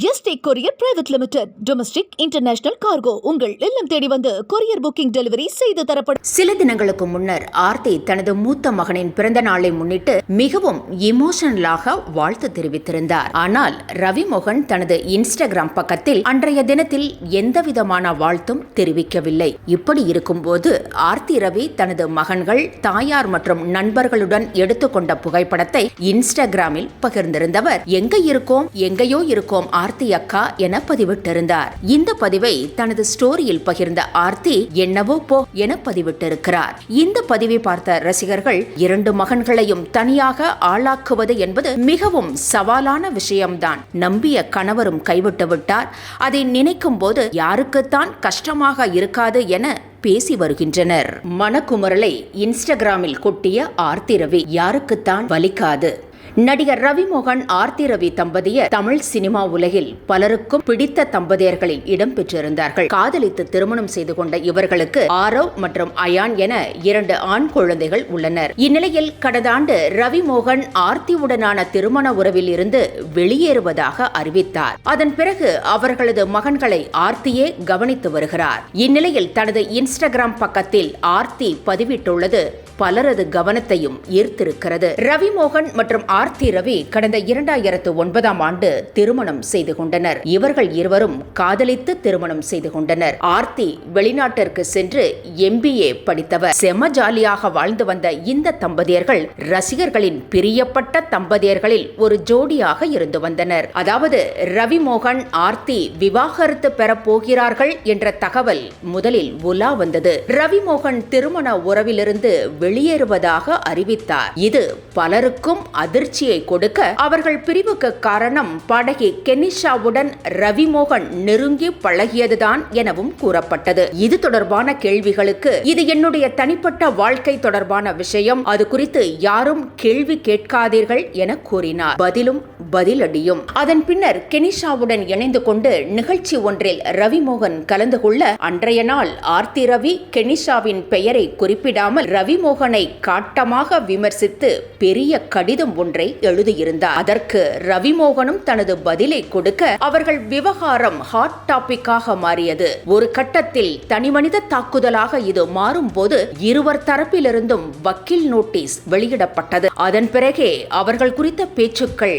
ST courier private limited domestic international cargo உங்கள் இல்லம் தேடி வந்து கொரியர் புக்கிங் டெலிவரி செய்து தரப்படும் சில தினங்களுக்கு முன்னர் ஆர்த்தி தனது மூத்த மகனின் பிறந்த நாளை முன்னிட்டு மிகவும் இமோஷனலாக வாழ்த்து தெரிவித்திருந்தார். ஆனால் ரவிமோகன் தனது இன்ஸ்டாகிராம் பக்கத்தில் அன்றைய தினத்தில் எந்தவிதமான வாழ்த்தும் தெரிவிக்கவில்லை. இப்படி இருக்கும்போது ஆர்த்தி ரவி தனது மகன்கள் தாயார் மற்றும் நண்பர்களுடன் எடுத்துக்கொண்ட புகைப்படத்தை இன்ஸ்டாகிராமில் பகிர்ந்திருந்தவர் எங்க இருக்கோம்? எங்கேயோ இருக்கோம். ஆர்த்தி அக்கா என பதிவிட்டிருந்தார். இந்த பதிவை தனது ஸ்டோரியில் பகிர்ந்த ஆர்த்தி என்னவோ போ என பதிவிட்டிருக்கிறார். இந்த பதிவை பார்த்த ரசிகர்கள் இரண்டு மகன்களையும் தனியாக ஆளாக்குவது என்பது மிகவும் சவாலான விஷயம்தான். நம்பிய கணவரும் கைவிட்டு விட்டார். அதை நினைக்கும் போது யாருக்குத்தான் கஷ்டமாக இருக்காது என பேசி வருகின்றனர். மனக்குமரலை இன்ஸ்டாகிராமில் கொட்டிய ஆர்த்தி ரவி யாருக்குத்தான் வலிக்காது. நடிகர் ரவிமோகன் ஆர்த்தி ரவி தம்பதியர் தமிழ் சினிமா உலகில் பலருக்கும் பிடித்த தம்பதியர்களில் இடம்பெற்றிருந்தார்கள். காதலித்து திருமணம் செய்து கொண்ட இவர்களுக்கு ஆரவ் மற்றும் அயான் என இரண்டு ஆண் குழந்தைகள் உள்ளனர். இந்நிலையில் கடந்த ஆண்டு ரவிமோகன் ஆர்த்தியுடனான திருமண உறவில் இருந்து வெளியேறுவதாக அறிவித்தார். அதன் பிறகு அவர்களது மகன்களை ஆர்த்தியே கவனித்து வருகிறார். இந்நிலையில் தனது இன்ஸ்டாகிராம் பக்கத்தில் ஆர்த்தி பதிவிட்டுள்ளது. பலரது கவனத்தையும் ஈர்த்திருக்கிறது. ரவிமோகன் மற்றும் ஆர்த்தி ரவி கடந்த இரண்டாயிரத்து ஒன்பதாம் ஆண்டு திருமணம் செய்து கொண்டனர். இவர்கள் இருவரும் காதலித்து திருமணம் செய்து கொண்டனர். ஆர்த்தி வெளிநாட்டிற்கு சென்று எம்பிஏ படித்தவர். செம ஜாலியாக வாழ்ந்து வந்த இந்த தம்பதியர்கள் ரசிகர்களின் பிரியப்பட்ட தம்பதியர்களில் ஒரு ஜோடியாக இருந்து வந்தனர். அதாவது ரவி மோகன் ஆர்த்தி விவாகரத்து பெறப் போகிறார்கள் என்ற தகவல் முதலில் உலா வந்தது. ரவிமோகன் திருமண உறவிலிருந்து வெளியேறுவதாக அறிவித்தார். இது பலருக்கும் அதிர்ச்சி அதிர்ச்சியை கொடுக்க அவர்கள் பிரிவுக்கு காரணம் பாடகி கெனிஷாவுடன் ரவிமோகன் நெருங்கி பழகியதுதான் எனவும் கூறப்பட்டது. இது தொடர்பான கேள்விகளுக்கு இது என்னுடைய தனிப்பட்ட வாழ்க்கை தொடர்பான விஷயம். அது குறித்து யாரும் கேள்வி கேட்காதீர்கள் என கூறினார். பதிலும் பதிலடியும். அதன் பின்னர் கெனிஷாவுடன் இணைந்து கொண்டு நிகழ்ச்சி ஒன்றில் ரவிமோகன் கலந்து கொள்ள அன்றைய நாள் ஆர்த்தி ரவி கெனிஷாவின் பெயரை குறிப்பிடாமல் ரவிமோகனை காட்டமாக விமர்சித்து பெரிய கடிதம் ஒன்றை எழுதியிருந்தார். அதற்கு ரவிமோகனும் தனது பதிலை கொடுக்க அவர்கள் விவகாரம் ஹாட் டாபிக்காக மாறியது. ஒரு கட்டத்தில் தனிமனித தாக்குதலாக இது மாறும்போது இருவர் தரப்பிலிருந்தும் வக்கீல் நோட்டீஸ் வெளியிடப்பட்டது. அதன் பிறகே அவர்கள் குறித்த பேச்சுக்கள்